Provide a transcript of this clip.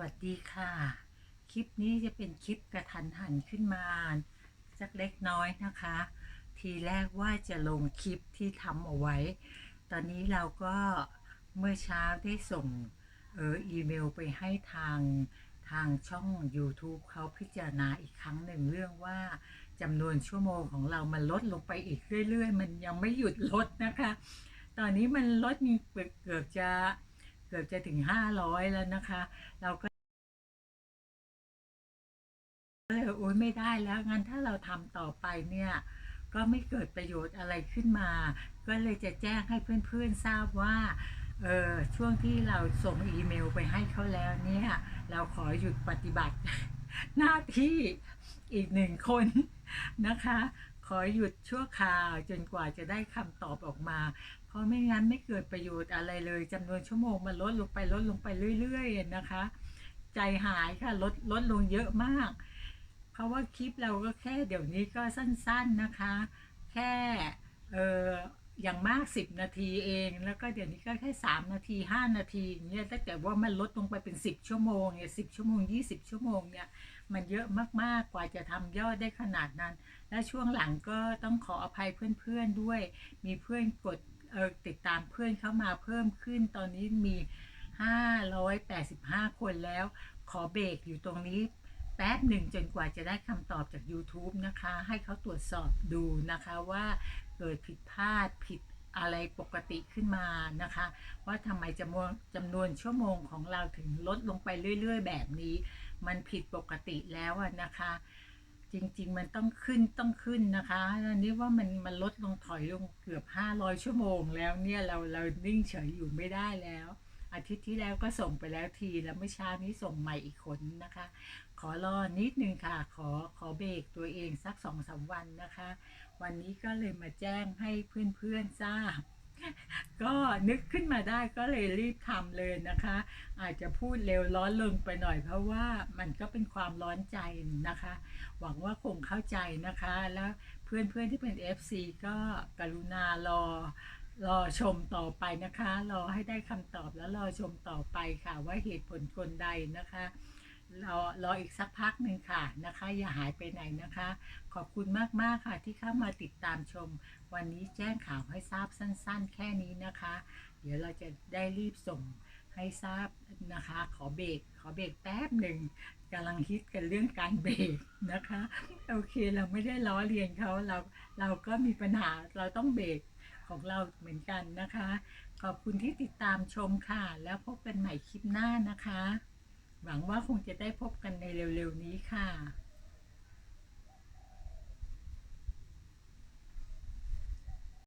วัสดีค่ะ คลิปนี้จะเป็นคลิปกระทันหันขึ้นมาสักเล็กน้อยนะคะ ทีแรกว่าจะลงคลิปที่ทำเอาไว้ ตอนนี้เราก็เมื่อเช้าได้ส่งเอออีเมลไปให้ทางทางช่อง YouTube เขาพิจารณาอีกครั้งหนึ่งเรื่องว่าจำนวนชั่วโมงของเรามันลดลงไปอีกเรื่อย ๆ มันยังไม่หยุดลดนะคะ ตอนนี้มันลดมีเกือบจะ เกือบจะถึง500แล้วนะคะ เราก็เลยโอ๊ยไม่ได้แล้วงั้นถ้าเราทำต่อไปเนี่ย ก็ไม่เกิดประโยชน์อะไรขึ้นมา ก็เลยจะแจ้งให้เพื่อนๆทราบว่าเออช่วงที่เราส่งอีเมลไปให้เขาแล้วเนี่ย เราขอหยุดปฏิบัติ หน้าที่อีกหนึ่งคนนะคะ ขอหยุดชั่วคราวจนกว่าจะได้คำตอบออกมา ราะไม่งั้นไม่เกิดประโยชน์อะไรเลยจำนวนชั่วโมงมันลดลงไปลดลงไปเรื่อยๆนะคะ ใจหายค่ะลดลดลงเยอะมาก เพราะว่าคลิปเราก็แค่เดี๋ยวนี้ก็สั้นๆนะคะ แค่เอออย่างมาก 10 นาทีเอง แล้วก็เดี๋ยวนี้ก็แค่ 3 นาที 5 นาทีเนี่ยถ้าเกิดว่ามันลดลงไปเป็น 10 ชั่วโมงเนี่ย10ชั่วโมง 20 ชั่วโมงเนี่ยมันเยอะมากๆกว่าจะทำยอดได้ขนาดนั้น และช่วงหลังก็ต้องขออภัยเพื่อนๆด้วย มีเพื่อนกด เออติดตามเพื่อนเข้ามาเพิ่มขึ้นตอนนี้มี 585 คนแล้ว ขอเบรกอยู่ตรงนี้แป๊บหนึ่งจนกว่าจะได้คำตอบจาก YouTube นะคะ ให้เขาตรวจสอบดูนะคะว่าเกิดผิดพลาดผิดอะไรปกติขึ้นมานะคะ ว่าทำไมจำนวนจำนวนชั่วโมงของเราถึงลดลงไปเรื่อย ๆ แบบนี้ มันผิดปกติแล้วอะนะคะ จริง ๆ มันต้องขึ้นต้องขึ้นนะคะอันนี้ว่ามันมันลดลงถอยลงเกือบ 500 ชั่วโมงแล้วเนี่ยเราเรานิ่งเฉยอยู่ไม่ได้แล้ว อาทิตย์ที่แล้วก็ส่งไปแล้วทีแล้วเมื่อเช้านี้ส่งใหม่อีกคนนะคะ ขอรอนิดนึงค่ะ ขอขอเบรกตัวเองสักสองสามวันนะคะ วันนี้ก็เลยมาแจ้งให้เพื่อนๆทราบ ก็นึกขึ้นมาได้ก็เลยรีบทำเลยนะคะ อาจจะพูดเร็วร้อนลงไปหน่อยเพราะว่ามันก็เป็นความร้อนใจนะคะ หวังว่าคงเข้าใจนะคะ แล้วเพื่อนๆที่เป็น FC ก็กรุณารอรอชมต่อไปนะคะ รอให้ได้คำตอบแล้วรอชมต่อไปค่ะ ว่าเหตุผลกลใดนะคะ รอรออีกสักพักหนึ่งค่ะนะคะ อย่าหายไปไหนนะคะ ขอบคุณมากๆค่ะที่เข้ามาติดตามชม วันนี้แจ้งข่าวให้ทราบสั้น ๆ แค่นี้นะคะ เดี๋ยวเราจะได้รีบส่งให้ทราบนะคะ ขอเบรกขอเบรกแป๊บหนึ่งกำลังฮิตกันเรื่องการเบรกนะคะ โอเคเราไม่ได้ล้อเลียนเขาเราเราก็มีปัญหาเราต้องเบรกของเราเหมือนกันนะคะ ขอบคุณที่ติดตามชมค่ะ แล้วพบกันใหม่คลิปหน้านะคะ หวังว่าคงจะได้พบกันในเร็วๆนี้ค่ะ